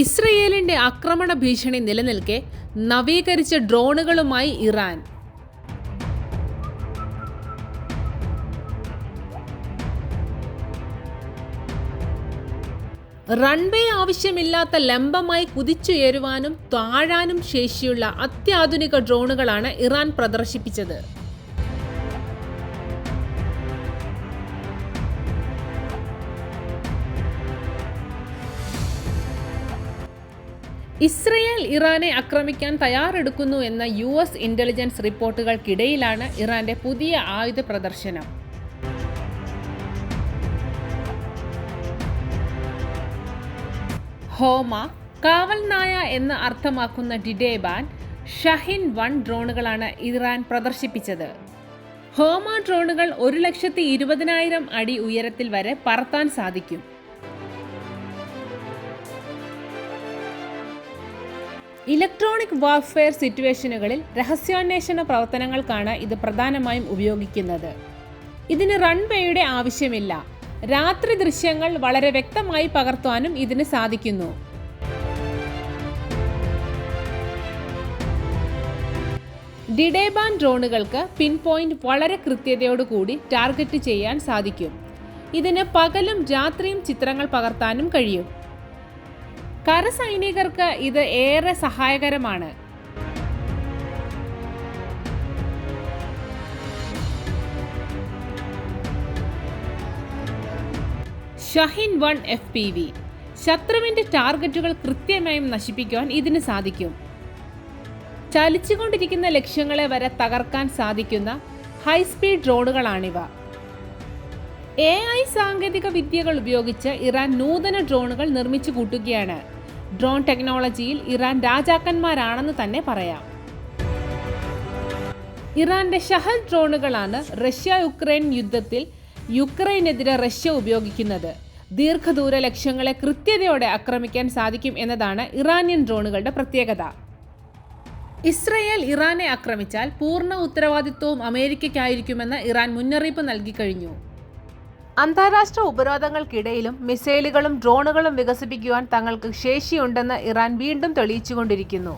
ഇസ്രയേലിന്റെ ആക്രമണ ഭീഷണി നിലനിൽക്കെ നവീകരിച്ച ഡ്രോണുകളുമായി ഇറാൻ. റൺവേ ആവശ്യമില്ലാത്ത ലംബമായി കുതിച്ചുയരുവാനും താഴാനും ശേഷിയുള്ള അത്യാധുനിക ഡ്രോണുകളാണ് ഇറാൻ പ്രദർശിപ്പിച്ചത്. ഇസ്രയേൽ ഇറാനെ ആക്രമിക്കാൻ തയ്യാറെടുക്കുന്നു എന്ന യു എസ് ഇന്റലിജൻസ് റിപ്പോർട്ടുകൾക്കിടയിലാണ് ഇറാന്റെ പുതിയ ആയുധ പ്രദർശനം. ഹോമ കാവൽ നായ എന്ന് അർത്ഥമാക്കുന്ന ഡിഡേബാൻ ഷഹിൻ വൺ ഡ്രോണുകളാണ് ഇറാൻ പ്രദർശിപ്പിച്ചത്. ഹോമ ഡ്രോണുകൾ ഒരു ലക്ഷത്തി ഇരുപതിനായിരം അടി ഉയരത്തിൽ വരെ പറത്താൻ സാധിക്കും. ഇലക്ട്രോണിക് വാർഫെയർ സിറ്റുവേഷനുകളിൽ രഹസ്യാന്വേഷണ പ്രവർത്തനങ്ങൾക്കാണ് ഇത് പ്രധാനമായും ഉപയോഗിക്കുന്നത്. ഇതിന് റൺവേയുടെ ആവശ്യമില്ല. രാത്രി ദൃശ്യങ്ങൾ വളരെ വ്യക്തമായി പകർത്താനും ഇതിന് സാധിക്കുന്നു. ഡിഡേബാൻ ഡ്രോണുകൾക്ക് പിൻ പോയിന്റ് വളരെ കൃത്യതയോടുകൂടി ടാർഗറ്റ് ചെയ്യാൻ സാധിക്കും. ഇതിന് പകലും രാത്രിയും ചിത്രങ്ങൾ പകർത്താനും കഴിയും. കരസൈനികർക്ക് ഇത് ഏറെ സഹായകരമാണ്. Shaheen one F P V. ശത്രുവിന്റെ ടാർഗറ്റുകൾ കൃത്യമായും നശിപ്പിക്കുവാൻ ഇതിന് സാധിക്കും. ചലിച്ചുകൊണ്ടിരിക്കുന്ന ലക്ഷ്യങ്ങളെ വരെ തകർക്കാൻ സാധിക്കുന്ന ഹൈസ്പീഡ് ഡ്രോണുകളാണിവ. എ ഐ സാങ്കേതിക വിദ്യകൾ ഉപയോഗിച്ച് ഇറാൻ നൂതന ഡ്രോണുകൾ നിർമ്മിച്ചു കൂട്ടുകയാണ്. ഡ്രോൺ ടെക്നോളജിയിൽ ഇറാൻ രാജാക്കന്മാരാണെന്ന് തന്നെ പറയാം. ഇറാന്റെ ഷഹൽ ഡ്രോണുകളാണ് റഷ്യ യുക്രൈൻ യുദ്ധത്തിൽ യുക്രൈനെതിരെ റഷ്യ ഉപയോഗിക്കുന്നത്. ദീർഘദൂര ലക്ഷ്യങ്ങളെ കൃത്യതയോടെ ആക്രമിക്കാൻ സാധിക്കും എന്നതാണ് ഇറാനിയൻ ഡ്രോണുകളുടെ പ്രത്യേകത. ഇസ്രയേൽ ഇറാനെ ആക്രമിച്ചാൽ പൂർണ ഉത്തരവാദിത്വവും അമേരിക്കയ്ക്കായിരിക്കുമെന്ന് ഇറാൻ മുന്നറിയിപ്പ് നൽകിക്കഴിഞ്ഞു അന്താരാഷ്ട്ര ഉപരോധങ്ങൾക്കിടയിലും മിസൈലുകളും ഡ്രോണുകളും വികസിപ്പിക്കുവാൻ തങ്ങൾക്ക് ശേഷിയുണ്ടെന്ന് ഇറാൻ വീണ്ടും തെളിയിച്ചുകൊണ്ടിരിക്കുന്നു.